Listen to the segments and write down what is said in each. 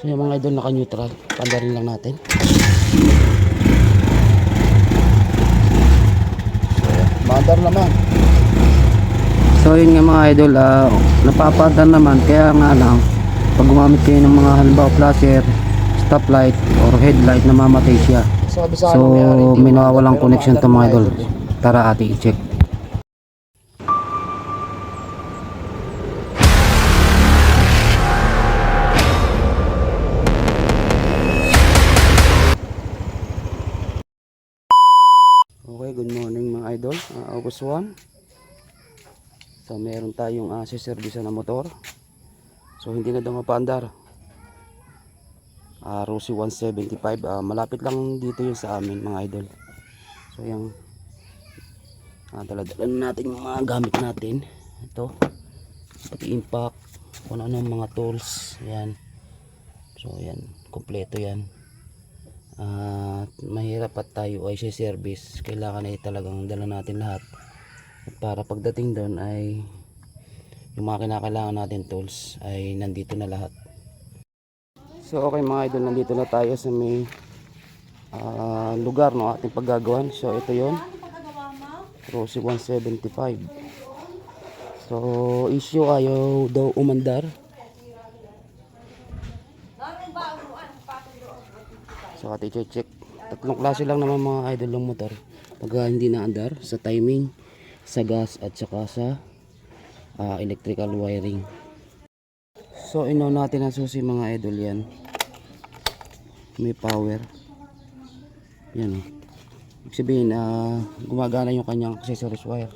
So yung mga idol naka-neutral, pandarin lang natin. So, Mandar naman. So yun nga mga idol, uh, napapadar naman kaya nga lang pag gumamit kayo ng mga halimbawa flasher, stoplight or headlight namamatay siya. So may nawawalang connection to mga idol. Tara ate i-check. Ah, 1. So meron tayong uh, service na motor. So hindi na daw mapaandar. Ah, Rosy 175. Ah, malapit lang dito yun sa amin mga idol. So yung ah, dala-dala na natin yung mga gamit natin. Ito. Pati impact. Kung ano mga tools. Yan. So yan. Kompleto yan. At mahirap at tayo ay siya service. Kailangan ay talagang dala natin lahat. At para pagdating doon ay yung mga kinakailangan natin tools ay nandito na lahat. So okay mga idol, nandito na tayo sa may ah, lugar no ating paggagawan. So ito yon Rosy 175. So issue ayaw daw umandar. So ate check. Tatlong klase lang naman mga idol ng motor. Pag ah, hindi na andar sa timing, sa gas at saka sa ah, electrical wiring. So ino natin ang susi mga idol yan. May power. Yan oh. Ibig sabihin ah, gumagana yung kanyang accessories wire.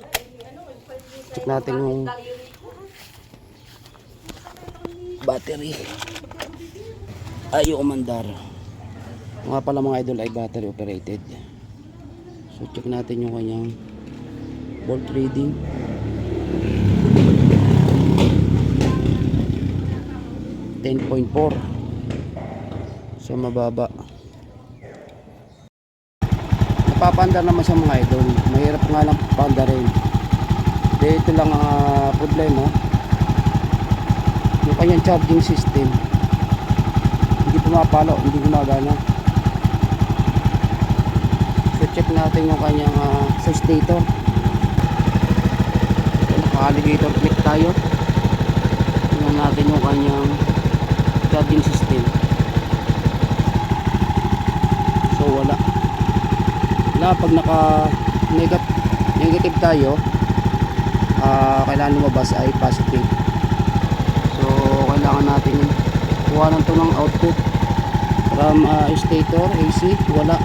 Check natin yung battery. Ayaw umandar. Mga pala mga idol ay battery operated. So check natin yung kanyang volt reading. Ten point four. So mababa. Napapandar naman sa mga idol. Mahirap nga lang pandarin. Dito lang ang ah, problema. Yung kanyang charging system. Hindi pumapalo, hindi gumagana. So check natin yung kanyang uh, sa stator. So, naka-alligator click tayo. Tingnan natin yung kanyang charging system. So wala. Wala pag naka negative, negative tayo, ah kailangan lumabas ay positive. So kailangan natin kuha to ng output from ah, stator AC wala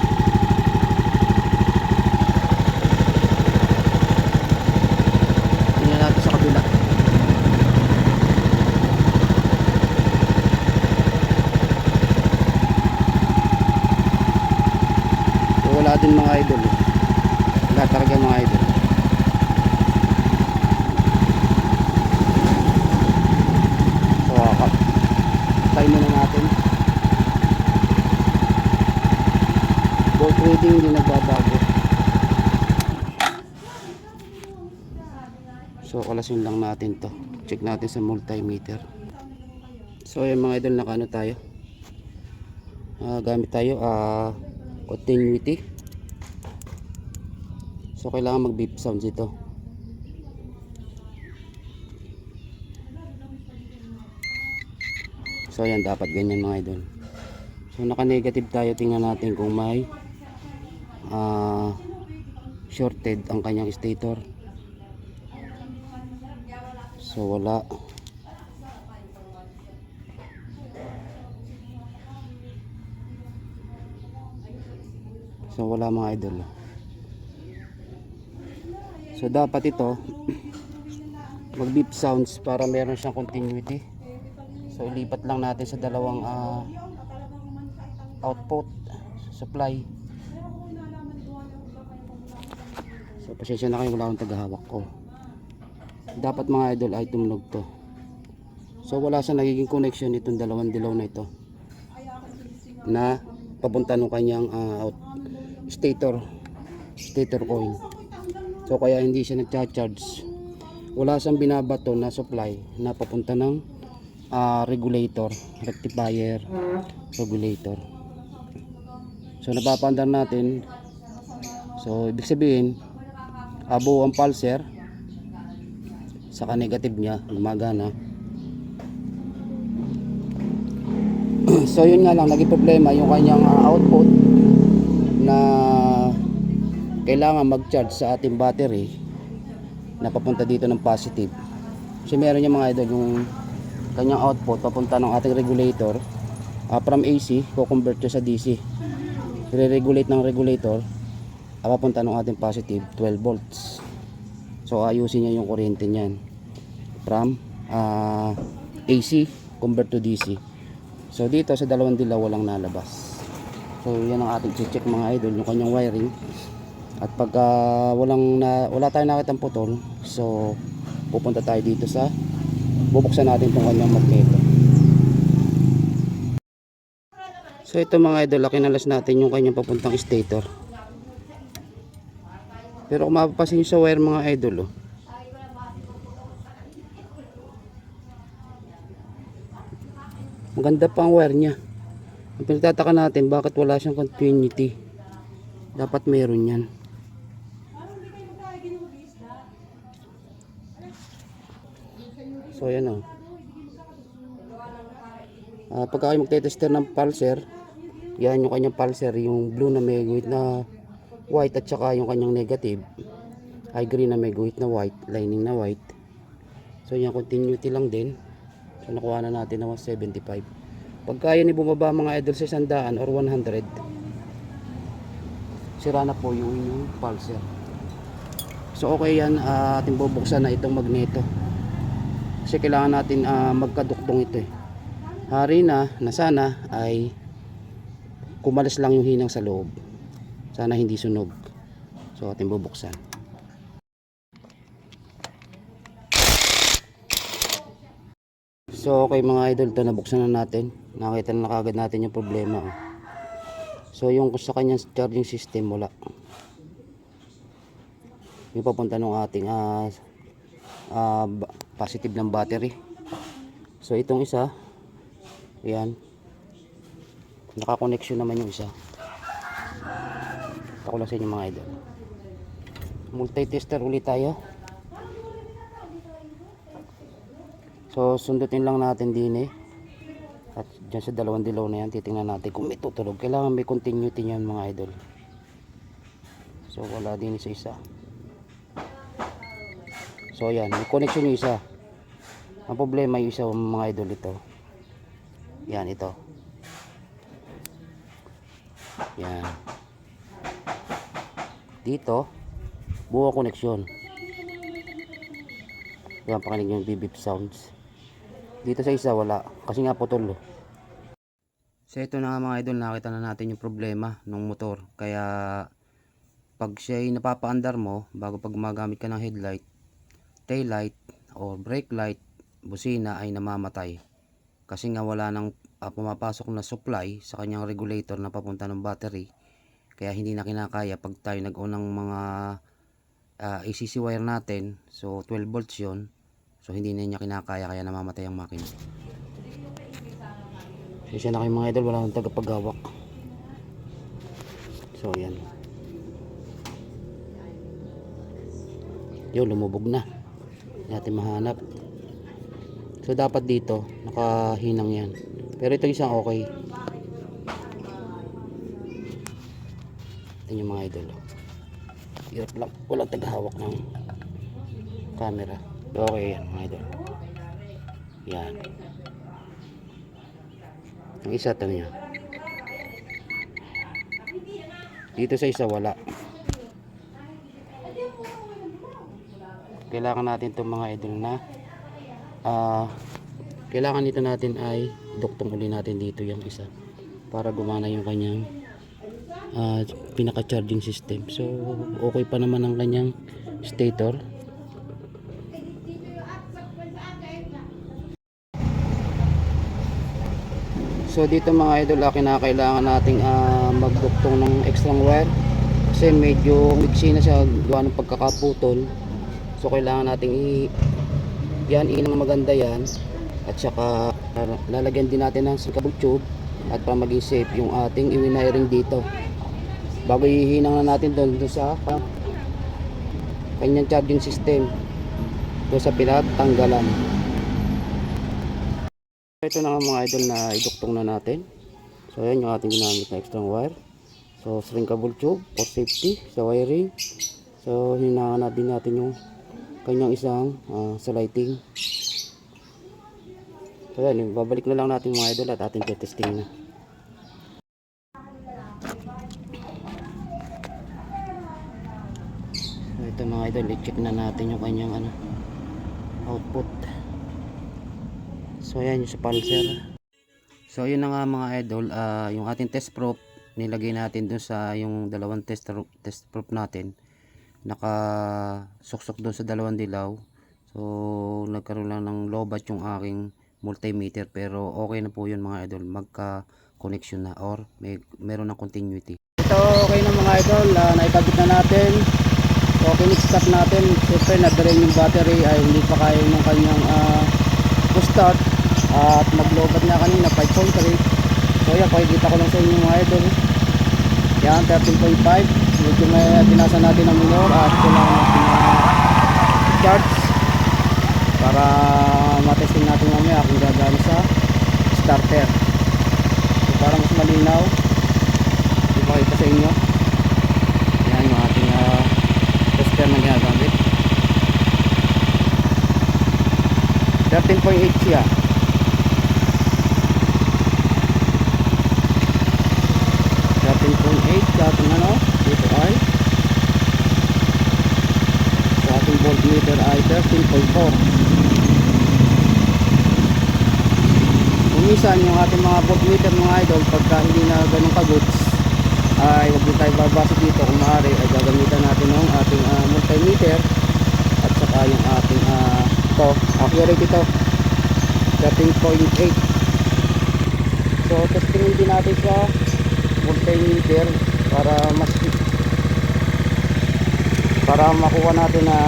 tingnan natin sa kabila so wala din mga idol. Eh. wala talaga mga idol. So kaka try muna natin. Volt reading hindi nagbabago. So kalasin lang natin to. Check natin sa multimeter. So yung mga idol nakano tayo? Ah, gamit tayo ah continuity so kailangan mag beep sounds ito So yan dapat ganyan mga idol. So naka negative tayo tingnan natin kung may ah, shorted ang kanyang stator. So wala. So wala mga idol. So dapat ito mag beep sounds para meron siyang continuity. So ilipat lang natin sa dalawang ah, output supply. So pasensya na kayo wala akong tagahawak ko. Dapat mga idol ay tumunog to. So wala sa nagiging connection itong dalawang dilaw na ito. Na papunta ng kanyang ah, out stator stator coil. So kaya hindi siya nagcha-charge. Wala siyang binabato na supply na papunta ng ah, regulator, rectifier, regulator. So napapandar natin. So ibig sabihin, abo ang pulser saka negative niya gumagana. so yun nga lang naging problema yung kanyang ah, output kailangan mag-charge sa ating battery na papunta dito ng positive. Kasi meron yung mga idol yung kanyang output papunta ng ating regulator ah, from AC, ko-convert siya sa DC. Re-regulate ng regulator ah, papunta ng ating positive 12 volts. So ayusin niya yung kuryente niyan from ah, AC convert to DC. So dito sa dalawang dilaw walang nalabas. So yan ang ating check mga idol yung kanyang wiring. At pagka walang na, wala tayong nakitang putol, so pupunta tayo dito sa bubuksan natin itong kanyang magneto. So ito mga idol, kinalas natin yung kanyang papuntang stator. Pero kung mapapasin sa wire mga idol, oh, maganda pa ang wire niya. Ang pinagtataka natin, bakit wala siyang continuity? Dapat meron yan. So yan o. Ah, pagka kayo magte-tester ng pulser, yan yung kanyang pulser, yung blue na may guhit na white at saka yung kanyang negative. Ay green na may guhit na white, lining na white. So yan continuity lang din. So nakuha na natin na 175. Pagka yan ay bumaba mga idol sa 100 or 100, sira na po yung inyong pulser. So okay yan, ah, ating bubuksan na itong magneto. Kasi kailangan natin ah, magkaduktong ito eh. Hari na na sana ay kumalas lang yung hinang sa loob. Sana hindi sunog. So ating bubuksan. So okay mga idol, ito nabuksan na natin. Nakita na kagad natin yung problema. oh. So yung sa kanyang charging system wala. Yung papunta ng ating ah, ba- positive ng battery. So itong isa, yan. Nakakoneksyon naman yung isa. Ito ko lang sa inyo mga idol. Multi-tester ulit tayo. So sundutin lang natin din eh. At dyan sa dalawang dilaw na yan, titingnan natin kung may tutulog. Kailangan may continuity yan mga idol. So wala din sa isa. So yan, may connection yung isa. Ang problema yung isa mga idol ito. Yan ito. Yan. Dito, buo connection. Yan, pakinig yung bibip sounds. Dito sa isa wala, kasi nga putol. oh. So ito na nga mga idol, nakita na natin yung problema ng motor. Kaya pag siya ay napapaandar mo, bago pag gumagamit ka ng headlight, tail light o brake light, busina ay namamatay. Kasi nga wala nang ah, pumapasok na supply sa kanyang regulator na papunta ng battery. Kaya hindi na kinakaya pag tayo nag-unang mga ah, ACC wire natin. So 12 volts yun. So hindi na niya kinakaya kaya namamatay ang makina. So siya na kayo mga idol, wala nang tagapaghawak. So yan. Yun, lumubog na. Natin mahanap. So dapat dito, nakahinang yan. Pero ito isang okay. Ito yung mga idol. oh. Hirap lang. Walang tagahawak ng camera. Okay yan mga idol. Yan. Ang isa niya. Dito sa isa wala. Kailangan natin itong mga idol na ah kailangan nito natin ay duktong uli natin dito yung isa para gumana yung kanyang ah, pinaka charging system. So okay pa naman ang kanyang stator. So dito mga idol ah, kinakailangan nating ah, magduktong ng extra wire kasi medyo mixi na siya gawa ng pagkakaputol so kailangan nating i yan inang maganda yan at saka Lalagyan din natin ng sinkable tube at para maging safe yung ating iwiniring dito. Bago ihinang na natin doon, doon sa ah, kanyang charging system. Doon sa pinagtanggalan. Ito na mga idol na iduktong na natin. So ayan yung ating ginamit na extra wire. So shrinkable tube for safety sa wiring. So hinangan natin natin yung kanyang isang ah, sa lighting. So yan, babalik na lang natin mga idol at ating testing na. So ito mga idol, i-check na natin yung kanyang ano, output. So ayan yung sa pulser. So yun na nga mga idol, ah, yung ating test proof nilagay natin dun sa yung dalawang test, test proof natin. Naka suksok dun sa dalawang dilaw. So nagkaroon lang ng lobat yung aking multimeter pero okay na po yun mga idol. Magka connection na or may meron ng continuity. Ito okay na mga idol, uh, naikabit na natin. So kinikstart natin, siyempre na-drain yung battery. Ay hindi pa kaya ng kanyang uh, start. At naglobat na kanina 5.3 so yan pakikita ko lang sa inyo mga idol. Yan 13.5 medyo may binasa natin ng minor at kailangan natin na charge para matesting natin mamaya kung gagana sa starter. So para mas malinaw. Ipakita sa inyo. Yan yung ating uh, tester na ginagamit. 13.8 siya 13.8 sa ating ano dito ay sa ating voltmeter ay 13.4 Kumisan yung ating mga voltmeter mga idol pagka hindi na ganun kagoods ay huwag din tayo babasa dito. Kung maaari ay gagamitan natin ng ating ah, multimeter at saka yung ating uh, ito. Accurate ito. 13.8 so testing din natin sa multimeter para mas para makuha natin na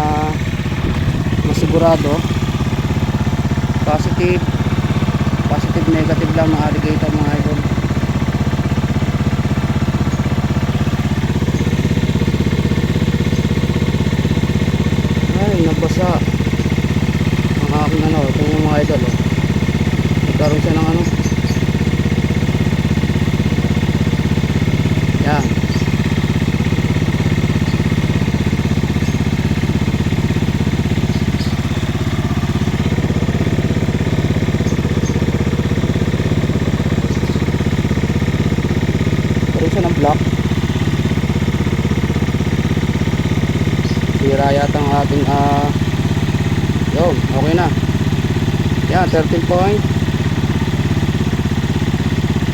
masigurado positive. Positive negative lang ng alligator mga idol. Ay nabasa. Ang aking ano ito yung mga idol oh. nagkaroon siya ng ano yan nagkaroon siya ng block sira yata ang ating ah yun okay na. Yan 13 point.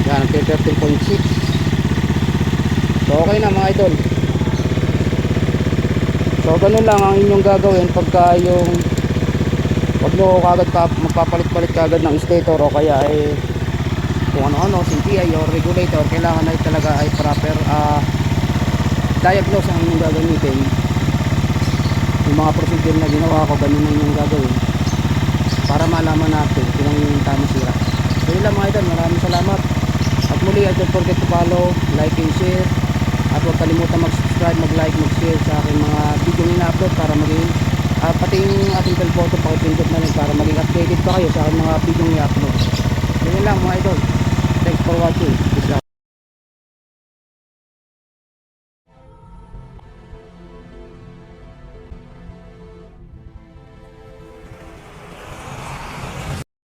Yan nagka 13.6 so okay na mga idol. So ganun lang ang inyong gagawin pagka yung wag mo kagad pa, magpapalit-palit kagad ng stator o kaya ay kung ano-ano CTI or regulator kailangan ay talaga ay proper ah diagnose ang inyong gagamitin mga procedure na ginawa ko ganun na yung gagawin. Para malaman natin kung ano yung tamang sira so yun lang mga idol. Maraming salamat. At muli I don't forget to follow like and share. At huwag kalimutan mag subscribe mag like mag share sa aking mga video na ina-upload para maging at pati yung ating button pakipindot na rin para maging updated pa kayo sa aking mga video na i-upload so yun lang mga idol. Thanks for watching. Peace